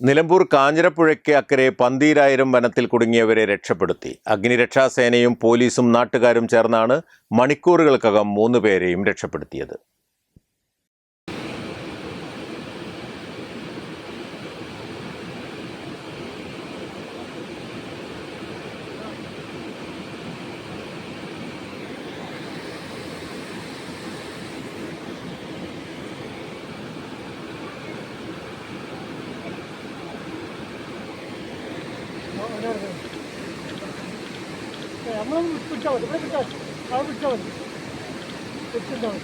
നിലമ്പൂർ കാഞ്ഞിരപ്പുഴയ്ക്ക് അക്കരെ പന്തീരായിരം വനത്തിൽ കുടുങ്ങിയവരെ രക്ഷപ്പെടുത്തി. അഗ്നിരക്ഷാസേനയും പോലീസും നാട്ടുകാരും ചേർന്നാണ് മണിക്കൂറുകൾക്കകം മൂന്ന് പേരെയും രക്ഷപ്പെടുത്തിയത്. అమ్మ కూర్చోవద్దు ఇప్పుడే కూర్చోవచ్చు అవి కూర్చోవద్దు కూర్చుందాం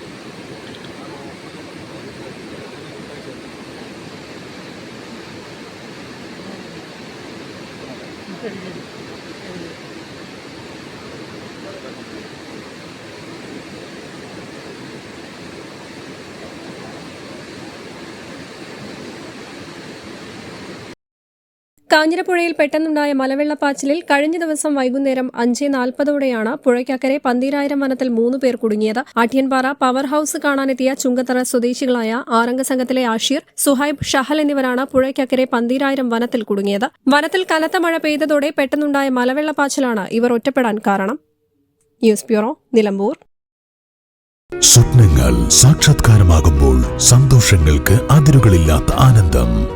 Thank you. കാഞ്ഞിരപ്പുഴയിൽ പെട്ടെന്നുണ്ടായ മലവെള്ളപ്പാച്ചിലിൽ കഴിഞ്ഞ ദിവസം വൈകുന്നേരം അഞ്ച് നാൽപ്പതോടെയാണ് പുഴയ്ക്കക്കരെ പന്തീരായിരം വനത്തിൽ മൂന്ന് പേർ കുടുങ്ങിയത്. ആട്ടിയൻപാറ പവർ ഹൌസ് കാണാനെത്തിയ ചുങ്കത്തറ സ്വദേശികളായ ആറംഗ സംഘത്തിലെ ആഷീർ സുഹൈബ് ഷഹൽ എന്നിവരാണ് പുഴയ്ക്കക്കരെ പന്തീരായിരം വനത്തിൽ കുടുങ്ങിയത്. വനത്തിൽ കനത്ത മഴ പെയ്തതോടെ പെട്ടെന്നുണ്ടായ മലവെള്ളപ്പാച്ചിലാണ് ഇവർ ഒറ്റപ്പെടാൻ കാരണം. News bureau Nilambur. സ്വപ്നങ്ങൾ സാക്ഷാത്കാരമാകുമ്പോൾ സന്തോഷങ്ങൾക്ക് അതിരുകളില്ലാത്ത ആനന്ദം.